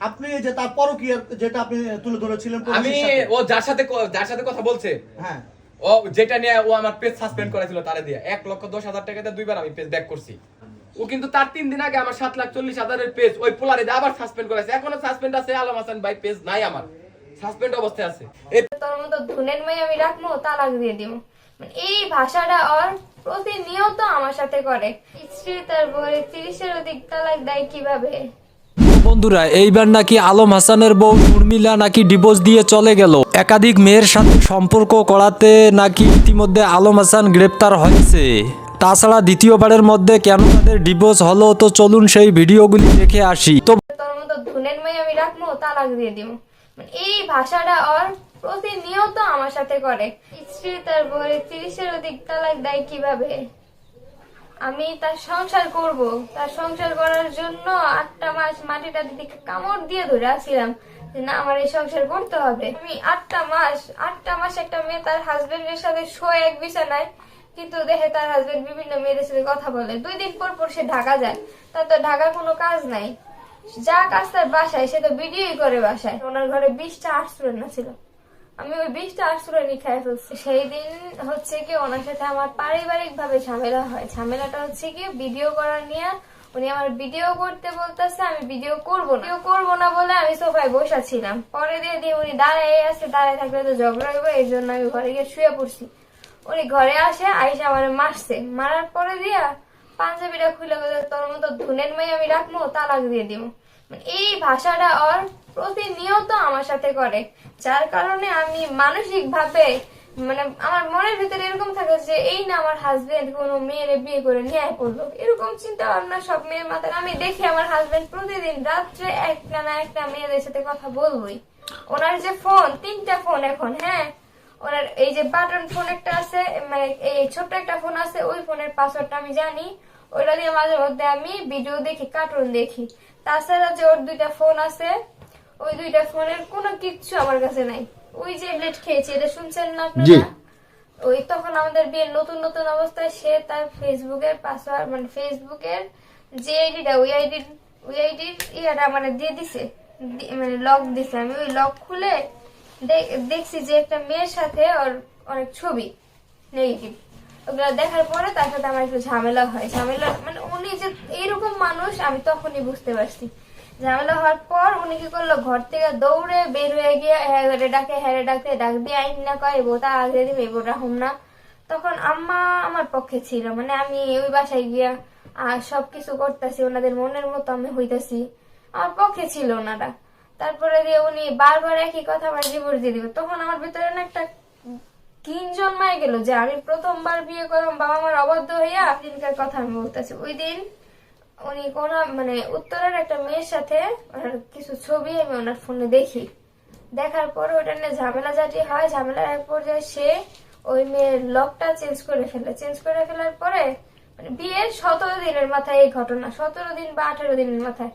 আপনি যে তার পরকীয়ার যেটা আপনি তুলে ধরেছিলেন আমি ও যার সাথে যার সাথে কথা বলছে হ্যাঁ। ও যেটা নিয়ে ও আমার পেজ সাসপেন্ড করেছিল তারে দিয়ে এক লক্ষ দশ হাজার টাকাতে দুইবার আমি পেজ ব্যাক করছি। ও কিন্তু তার তিন দিন আগে আমার সাত লাখ চল্লিশ হাজারের পেজ ওই পোলারে আবার সাসপেন্ড করেছে। এখনও সাসপেন্ড আছে আলম হাসান ভাই পেজ নাই আমার। সাসপেন্ড অবস্থায় আছে। এই তোর মতো ধুনের মেয়ে আমি রাখব তালাক দিয়ে দিব। মানে এই ভাষাটা ওর প্রতিনিয়ত আমার সাথে করে। স্ত্রী তার বউয়ের তিরিশের অধিক তালাক দেয় কীভাবে? বন্ধুরা, এইবার নাকি আলম হাসানের বউ উর্মিলা নাকি ডিভোর্স দিয়ে চলে গেল। একাধিক মেয়ের সাথে সম্পর্ক করাতে নাকি ইতিমধ্যে আলম হাসান গ্রেপ্তার হয়েছে। তাছাড়া দ্বিতীয়বারের মধ্যে কেন তাদের ডিভোর্স হলো তো চলুন সেই ভিডিওগুলি দেখে আসি। তো তোর মতো ধুনের মেয়ে আমি রাখব, তালাক দিয়ে দিব। মানে এই ভাষাটা ওর প্রতিনিয়ত আমার সাথে করে। স্ত্রী তার বউয়ের তিরিশের অধিক তালাক দেয় কীভাবে? আমি তার সংসার করব। তার সংসার করার জন্য আটটা মাস মাটিটা দিকে কামড় দিয়ে ধরে আসছিলাম যে না, আমার এই সংসার করতে হবে। আমি আটটা মাস আটটা মাস একটা মেয়ে তার হাজবেন্ডের সাথে শোয় এক বিছানায়, কিন্তু দেখে তার হাজবেন্ড বিভিন্ন মেয়েদের সাথে কথা বলে। দুই দিন পর পর সে ঢাকা যায়। তার তো ঢাকার কোনো কাজ নাই। যা কাজ তার বাসায়, সে তো ভিডিওই করে বাসায়। ওনার ঘরে বিশটা আর্ট স্টুডেন্ট ছিল। আমি ওই বিষটা স্টুডেন্টই খাই ফেলছি। সেই দিন হচ্ছে কি, ওনার সাথে আমার পারিবারিক ভাবে ঝামেলা হয়। ঝামেলাটা হচ্ছে কি ভিডিও করা নিয়ে উনি আমার ভিডিও করতে বলতেছে, আমি ভিডিও করব না। করব না বলে আমি সোফায় বসা ছিলাম পরে দিয়ে দিয়ে উনি দাঁড়ায় আছে, দাঁড়ায় থাকলে তো ঝগড়া হবে, এই জন্য আমি ঘরে গিয়ে শুয়ে পড়ছি। উনি ঘরে আসে, আইসা আমার মারছে। মারার পরে দিয়া পাঞ্জাবিটা খুলে গেলে তোর মতো ধুনের মেয়ে আমি রাখব, তালাক দিয়ে দিব। মানে এই ভাষাটা ওর প্রতিনিয়ত আমার সাথে করে, যার কারণে আমি মানসিক ভাবে মানে আমার মনের ভিতরে এরকম থাকে যে, এই না আমার হাজবেন্ড কোনো মেয়েরে বিয়ে করে নিয়ে পড়ল এরকম চিন্তা ভাবনা সব মেয়ের মাথায়। আমি দেখি আমার হাজবেন্ড প্রতিদিন রাত্রে একটা না একটা মেয়েদের সাথে কথা বলবোই। ওনার যে ফোন তিনটা ফোন এখন হ্যাঁ? ওনার এই যে বাটন ফোন একটা আছে মানে এই ছোট্ট একটা ফোন আছে, ওই ফোনের পাসওয়ার্ডটা আমি জানি। ওইটা দিয়ে মাঝে মধ্যে আমি ভিডিও দেখি কার্টুন দেখি। তাছাড়া যে ওর দুইটা ফোন আছে ওই দুইটা ফোনের কোনো কিচ্ছু আমার কাছে নাই। ওই যে ব্লেড খেয়েছি এটা শুনছেন না আপনারা? ওই তখন আমাদের বিয়ের নতুন নতুন অবস্থায় সে তার ফেসবুকের পাসওয়ার্ড মানে ফেসবুকের যে আইডিটা ওই আইডি ওই আইডির ইয়াটা মানে দিয়ে দিছে। মানে লক দিছে। আমি ওই লক খুলে দেখছি যে একটা মেয়ের সাথে ওর অনেক ছবি নেগেটিভ ওগুলো দেখার পরে তার সাথে আমার একটু ঝামেলা হয়। ঝামেলা মানে উনি যে এইরকম মানুষ আমি তখনই বুঝতে পারছি। ঝামেলা হওয়ার পর উনি কি করল, ঘর থেকে দৌড়ে বের হয়ে গিয়ে হ্যাঁ ডাকে হ্যাঁ ডাকে ডাক দিয়ে আইন না কয় বোতা আগে দিবে বোটা হোম না। তখন আম্মা আমার পক্ষে ছিল মানে আমি ওই বাসায় গিয়া আর সবকিছু করতেছি, ওনাদের মনের মতো আমি হইতাছি। আমার পক্ষে ছিল ওনারা। তারপরে দিয়ে উনি বারবার একই কথা আমার জীবন দিবে, তখন আমার ভিতরে না একটা কিন জন্মায় গেল যে আমি প্রথমবার বিয়ে করলাম বাবা মার অবাধ্য হইয়া দিনকার কথা আমি বলতেছি। ওই দিন উনি কোন মানে উত্তরের একটা মেয়ের সাথে ওনার কিছু ছবি আমি ওনার ফোনে দেখি। দেখার পরে ওটা নিয়ে ঝামেলা জাতি হয়। ঝামেলার এক পর্যায়ে সে ওই মেয়ের লকটা চেঞ্জ করে ফেলে। চেঞ্জ করে ফেলার পরে মানে বিয়ের সতেরো দিনের মাথায় এই ঘটনা, সতেরো দিন বা আঠেরো দিনের মাথায়।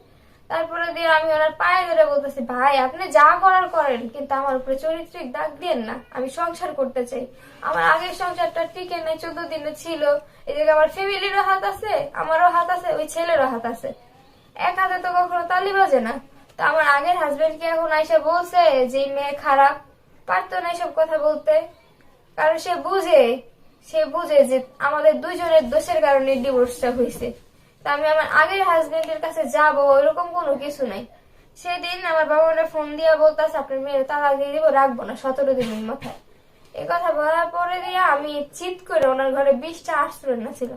তারপরে দিয়ে আমি ওনার পায়ে ধরে বলতেছি, ভাই, আপনি যা করার করেন, কিন্তু আমার উপরে চরিত্রিক দাগ দিয়েন না। আমি সংসার করতে চাই। আমার আগের সংসারটা টিকে নাই, চোদ্দ দিনে ছিল। এদিকে আমার ফ্যামিলিরও হাত আছে, আমারও হাত আছে, ওই ছেলেরও হাত আছে। এক হাতে তো কখনো তালি বাজে না। তো আমার আগের হাজবেন্ড কি এখন আইসা বলছে যে মেয়ে খারাপ, পারতো না এসব কথা বলতে। কারণ সে বুঝে সে বুঝে যে আমাদের দুইজনের দোষের কারণে ডিভোর্সটা হয়েছে তা আমি আমার আগের হাজবেন্ডের কাছে যাব এরকম কোনো কিছু নাই। সেদিন আমার বাবা মনে ফোন দিয়া বলতেছে, আপনার মেয়ের তালাক দিয়ে দিব, রাখব না, সতেরো দিনের মাথায়। এই কথা বলার পরে দিয়ে আমি চিৎ করে ওনার ঘরে বিশটা আশ্রয় না ছিল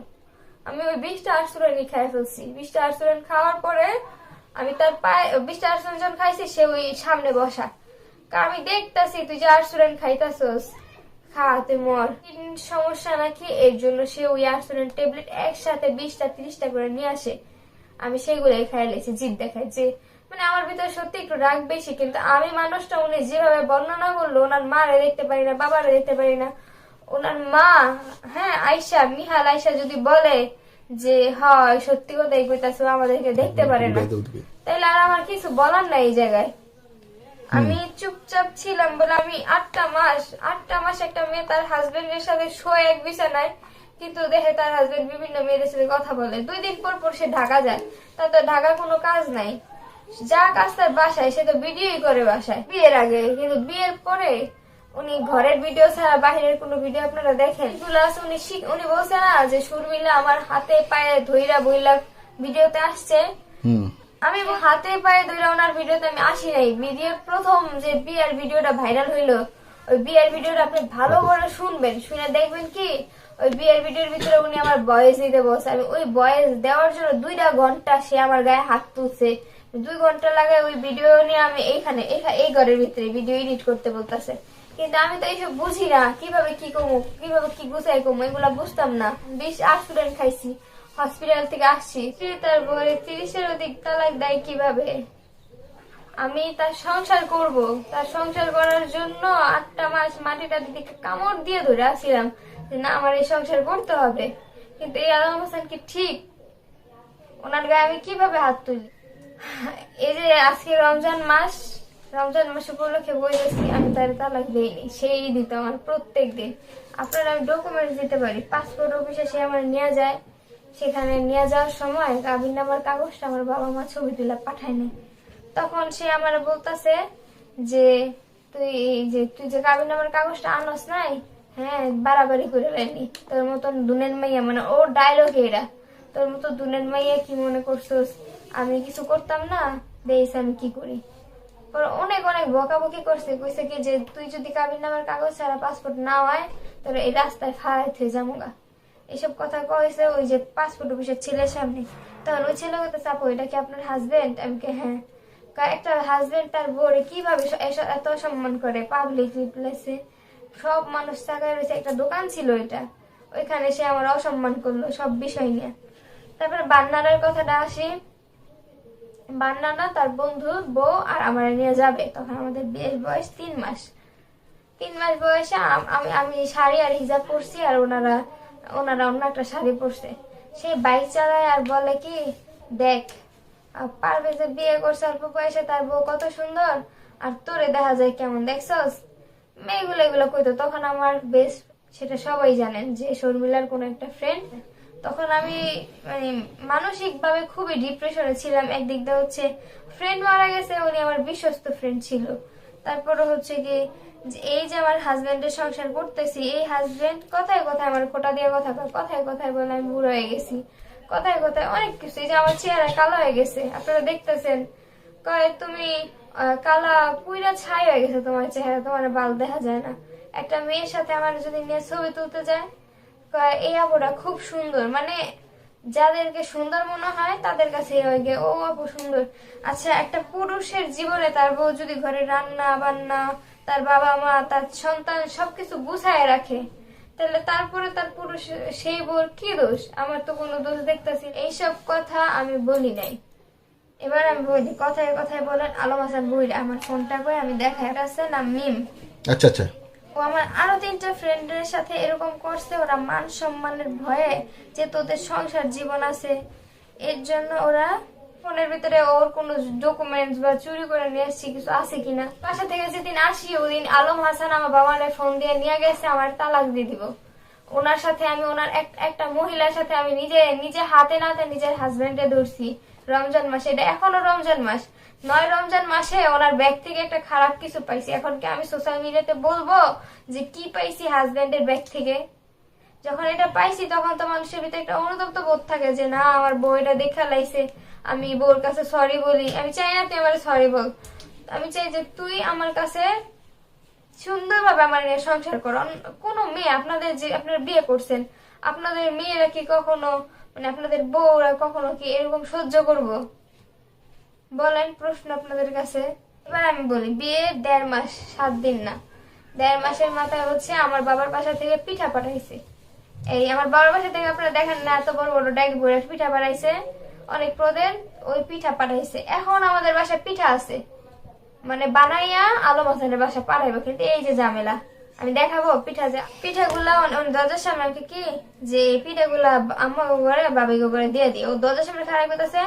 আমি ওই বিশটা আশ্রয়নি খাই ফেলছি। বিশটা আশ্রয় খাওয়ার পরে আমি তার পায়ে, বিশটা আশ্রয় যখন খাইছি, সে ওই সামনে বসা। আমি দেখতাছি, তুই যে আশ্রয় খাইতাছস। খাওয়াতে মর কিডনির সমস্যা নাকি এর জন্য সে ওই আর্সেনাল ট্যাবলেট একসাথে বিশটা তিরিশটা করে নিয়ে আসে। আমি সেগুলোই খাই লেছি জিদ দেখাই যে মানে আমার ভিতরে সত্যি একটু রাগ বেশি কিন্তু আমি মানুষটা উনি যেভাবে বর্ণনা করল ওনার মা মারে দেখতে পারি না বাবারে দেখতে পারি না। ওনার মা হ্যাঁ আয়সা নিহাল আয়সা যদি বলে যে হয় সত্যি কথাই কইতাছে আমাদেরকে দেখতে পারে না। তাইলে আর আমার কিছু বলার নাই এই জায়গায়। আমি চুপচাপ ছিলাম বলে আমি আটটা মাস আটটা মাস একটা মেয়ে তার হাজবেন্ডের সাথে শোয় এক বিছানায়। কিন্তু দেখে তার হাজবেন্ড বিভিন্ন মেয়েদের সাথে কথা বলে। দুই দিন পর পর সে ঢাকা যায়। তার তো ঢাকার কোনো কাজ নাই। যা কাজ তার বাসায়, সে তো ভিডিওই করে বাসায়। বিয়ের আগে, কিন্তু বিয়ের পরে উনি ঘরের ভিডিও ছাড়া বাইরের কোনো ভিডিও আপনারা দেখেন? প্লাস উনি শিখ- উনি বলছে না যে সুরমিলা আমার হাতে পায়ে ধইরা বইলা ভিডিওতে আসছে। আমি হাতে পায়ে ধরে ওনার ভিডিওতে আমি আসি নাই। ভিডিওর প্রথম যে বিয়ার ভিডিওটা ভাইরাল হইল, ওই বিয়ার ভিডিওটা আপনি ভালো করে শুনবেন, শুনে দেখবেন কি, ওই বিয়ার ভিডিওর ভিতরে উনি আমার বয়েস দিতে বলছে। আমি ওই বয়েস দেওয়ার জন্য দুইটা ঘণ্টা সে আমার গায়ে হাত তুলছে। দুই ঘণ্টা লাগে ওই ভিডিও নিয়ে আমি এইখানে, এই ঘরের ভিতরে ভিডিও এডিট করতে বলতেছে। কিন্তু আমি তো এইসব বুঝি না, কীভাবে কি কমু, কীভাবে কি গুছাই কমু, এগুলা বুঝতাম না। বিশ স্টুডেন্ট খাইছি। হসপিটাল থেকে আসছি। সে তার বলে তিরিশের অধিক তালাক দেয় কীভাবে? আমি তার সংসার করব। তার সংসার করার জন্য আটটা মাস মাটিটা দিকে কামড় দিয়ে ধরে আসছিলাম যে, না, আমার এই সংসার করতে হবে। কিন্তু এই আলম হোসেন কি ঠিক? ওনার গায়ে আমি কীভাবে হাত তুলি? এই যে আজকে রমজান মাস রমজান মাস উপলক্ষে বই বলেছি আমি তার তালাক দিইনি। সেই দিত আমার প্রত্যেক দিন। আপনারা আমি ডকুমেন্টস দিতে পারি পাসপোর্ট অফিসে সে আমার নিয়ে যায়। সেখানে নিয়ে যাওয়ার সময় কাবিন নামার কাগজটা আমার বাবা মা ছবি তুলে পাঠায়নি তখন সে আমার বলতাছে যে, তুই যে তুই যে কাবিন নামার কাগজটা আনস নাই হ্যাঁ বাড়াবাড়ি করে লেনি তোর মতন দুনের মাইয়া মানে ও ডায়লগ এরা তোর মতো দুনের মাইয়া কি মনে করছোস? আমি কিছু করতাম না, দেইস আমি কি করি? পর অনেক অনেক বকাবকি করছে। কইছে কি যে, তুই যদি কাবিন নামার কাগজ ছাড়া পাসপোর্ট না হয় তাহলে এই রাস্তায় ফাড়াই থয়ে যামুগা। এসব কথা কয়েছে ওই যে পাসপোর্ট অফিসের ছেলের সামনে। তখন ওই ছেলে হতে চাপো, এটা কি আপনার হাজবেন্ড আমি কে হ্যাঁ। একটা হাজবেন্ড তার বউরে কীভাবে এত সম্মান করে? পাবলিক প্লেসে সব মানুষ তাকায় রয়েছে, একটা দোকান ছিল এটা ওইখানে সে আমার অসম্মান করল, সব বিষয় নিয়ে। তারপরে বান্নারের কথাটা আসি। বান্নানা তার বন্ধু বউ আর আমার নিয়ে যাবে। তখন আমাদের বিয়ের বয়স তিন মাস। তিন মাস বয়সে আমি আমি শাড়ি আর হিজাব পরছি আর ওনারা ওনারা অন্য একটা শাড়ি পরছে। সেই বাইক চালায় আর বলে কি দেখ আহ, পারভেজে বিয়ে করছে অল্প বয়সে তার বউ কত সুন্দর আর তোরে দেখা যায় কেমন দেখছস? মেয়েগুলো এগুলো কইতো। তখন আমার বেশ সেটা সবাই জানেন যে শর্মিলার কোন একটা ফ্রেন্ড তখন আমি মানে মানসিক ভাবে খুবই ডিপ্রেশনে ছিলাম। একদিক দিয়ে হচ্ছে ফ্রেন্ড মারা গেছে উনি আমার বিশ্বস্ত ফ্রেন্ড ছিল। তারপরে হচ্ছে কি যে এই যে আমার হাজবেন্ডের সংসার করতেছি এই হাজবেন্ড কথায় কথায় আমার খোটা দিয়ে কথা কয় কথায় কথায় বলে আমি বুড়ো হয়ে গেছি। কথায় কথায় অনেক কিছু এই যে আমার চেহারা কালো হয়ে গেছে। আপনারা দেখতেছেন কয় তুমি কালা পুইরা ছাই হয়ে গেছে তোমার চেহারা তোমার বাল দেখা যায় না। একটা মেয়ের সাথে আমার যদি নিয়ে ছবি তুলতে যায় কয়, এই আপুটা খুব সুন্দর। মানে যাদেরকে সুন্দর মনে হয় তাদের কাছে হয়ে ও আপু সুন্দর। আচ্ছা একটা পুরুষের জীবনে তার বউ যদি ঘরে রান্না বান্না তার বাবা মা তার সন্তান সবকিছু গুছায় রাখে। তাহলে তারপরে তার পুরুষ সেই বোর কি দোষ? আমার তো কোনো দোষ দেখতেছি। এইসব কথা আমি বলি নাই। এবার আমি বলি কথায় কথায় বলেন আলম হাসান বইরা আমার ফোনটা করে আমি দেখাই। এটা আছে না মিম। আচ্ছা আচ্ছা। ও আমার আরও তিনটা ফ্রেন্ডের সাথে এরকম করছে ওরা মান সম্মানের ভয়ে যে তোদের সংসার জীবন আছে এর জন্য ওরা ফোনের ভিতরে ওর কোনো ডকুমেন্টস বা চুরি করে নিয়ে এসছি কিছু আছে কিনা? বাসা থেকে যেদিন আসি, ওদিন আলম হাসান আমার বাবারে ফোন দিয়ে নিয়ে গেছে, আমার তালাক দিয়ে দিব। ওনার সাথে আমি, ওনার এক- একটা মহিলার সাথে আমি নিজে নিজে হাতে নাতে নিজের হাজবেন্ডে ধরছি। রমজান মাসে, এটা এখনও রমজান মাস। নয় রমজান মাসে ওনার ব্যাগ থেকে একটা খারাপ কিছু পাইছি। এখন কি আমি সোশ্যাল মিডিয়াতে বলব যে কি পাইছি হাজবেন্ডের ব্যাগ থেকে যখন এটা পাইছি, তখন তো মানুষের ভিতরে একটা অনুতপ্ত বোধ থাকে যে, না, আমার বউ এটা দেখা লাইছে। আমি বউর কাছে সরি বলি। আমি চাই না তুই আমার সরি বল। আমি চাই যে তুই আমার কাছে সুন্দরভাবে আমার নিয়ে সংসার করো। কোনো মেয়ে আপনাদের যে, আপনারা বিয়ে করছেন, আপনাদের মেয়েরা কি কখনো মানে আপনাদের বউরা কখনো কি এরকম সহ্য করব? বলেন প্রশ্ন আপনাদের কাছে। এবার আমি বলি, বিয়ে দেড় মাস, সাত দিন না। দেড় মাসের মাথায় হচ্ছে আমার বাবার বাসা থেকে পিঠা পাঠাইছে। এই, আমার বাবার বাসা থেকে আপনারা দেখেন না, এত বড় বড় ড্যাগ বড় পিঠা পাঠাইছে অনেক প্রদের ওই পিঠা পাঠাইছে। এখন আমাদের বাসায় পিঠা আছে। মানে বানাইয়া আলম হাসানের বাসা পাঠাইবো, কিন্তু এই যে ঝামেলা। আমি দেখাবো পিঠা যে, পিঠাগুলা অন- অন, দরজার সামনে আমাকে কি যে এই পিঠাগুলা আম্মা ঘরে, বাবি ঘরে দিয়ে দিই। ও দরজার সামনে খারাপ করতেছে,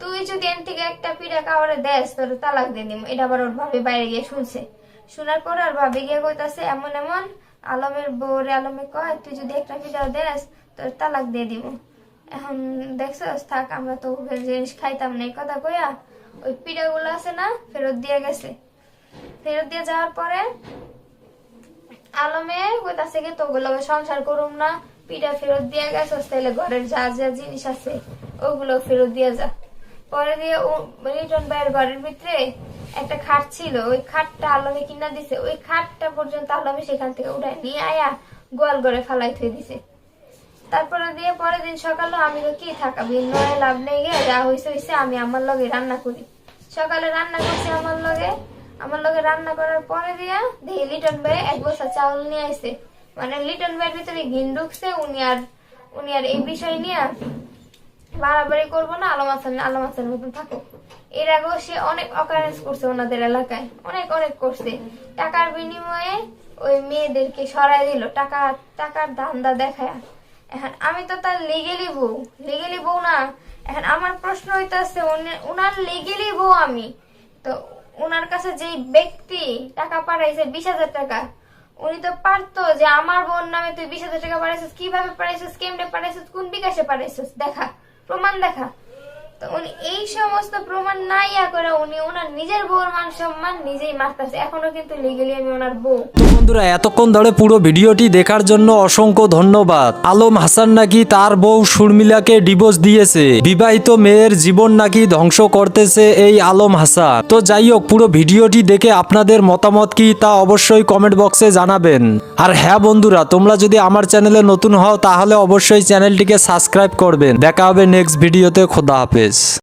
তুই যদি এন থেকে একটা পিঠা কাউরে দেস, তোর তালাক দিয়ে দিব এটা আবার ওর ভাবি বাইরে গিয়ে শুনছে। শোনার পর আর ভাবি গিয়ে কইতাছে, এমন এমন আলমের বউরে আলমে কয়, তুই যদি একটা পিঠা দেস, তোর তালাক দিয়ে দিব। এখন দেখছস, থাক, আমরা তো জিনিস খাইতাম না, এই কথা কইয়া ওই পিঠাগুলো আছে না, ফেরত দিয়ে গেছে। ফেরত দিয়ে যাওয়ার পরে আলমে কইতাছে তো লগে সংসার করুম না, পিঠা ফেরত দিয়ে গেছে তাহলে ঘরের যা যা জিনিস আছে, ওগুলো ফেরত দিয়ে যা। পরে দিয়ে ও রিটন ভাইয়ের ঘরের ভিতরে একটা খাট ছিল, ওই খাটটা আলমে কিনা দিছে। ওই খাটটা পর্যন্ত আলমে সেখান থেকে উঠায় নিয়ে আয়া গোয়াল ঘরে ফালাই থুয়ে দিছে। তারপরে দিয়ে পরের দিন সকালে আমি তো কি থাকাবি নয়, লাভ নেই গে, যা হয়েছে হয়েছে আমি আমার লগে রান্না করি। সকালে রান্না করছি আমার লগে। আমার লগে রান্না করার পরে দিয়া দেখি লিটন ভাই এক বস্তা চাউল নিয়ে আসছে মানে লিটন ভাইয়ের ভিতরে ঘিন ঢুকছে, উনি আর উনি আর এই বিষয় নিয়ে বাড়াবাড়ি করব না, আলম হাসান আলম হাসান মতন থাকো এর আগেও সে অনেক অকারেন্স করছে ওনাদের এলাকায়, অনেক অনেক করছে। টাকার বিনিময়ে ওই মেয়েদেরকে সরাই দিল, টাকা, টাকার ধান্দা দেখায়। এখন আমি তো তার লিগেলি বউ লিগেলি বউ না। এখন আমার প্রশ্ন হইতেছে উনার লিগেলি বউ আমি? তো ওনার কাছে যে ব্যক্তি টাকা পাঠাইছে বিশ হাজার টাকা, উনি তো পারতো যে আমার বোন নামে তুই বিশ হাজার টাকা পাঠাইছিস, কীভাবে পাঠাইছিস, কেমনে পাঠাইছিস, কোন বিকাশে পাঠাইছিস? দেখা, প্রমাণ দেখা। উনি এই সমস্ত প্রমাণ না ইয়া করে উনি ওনার নিজের বউর মান সম্মান নিজেই মারতেছে। এখনও কিন্তু লিগেলি আমি ওনার বউ। বন্ধুরা, এতক্ষণ ধরে পুরো ভিডিওটি দেখার জন্য অসংখ্য ধন্যবাদ। আলম হাসান নাকি তার বউ সুরমিলাকে ডিভোর্স দিয়েছে? বিবাহিত মেয়ের জীবন নাকি ধ্বংস করতেছে এই আলম হাসান? তো যাই হোক, পুরো ভিডিওটি দেখে আপনাদের মতামত কি তা অবশ্যই কমেন্ট বক্সে জানাবেন। আর হ্যাঁ বন্ধুরা, তোমরা যদি আমার চ্যানেলে নতুন হও, তাহলে অবশ্যই চ্যানেলটিকে সাবস্ক্রাইব করবেন। দেখা হবে নেক্সট ভিডিওতে খোদা হাফেজ। guys.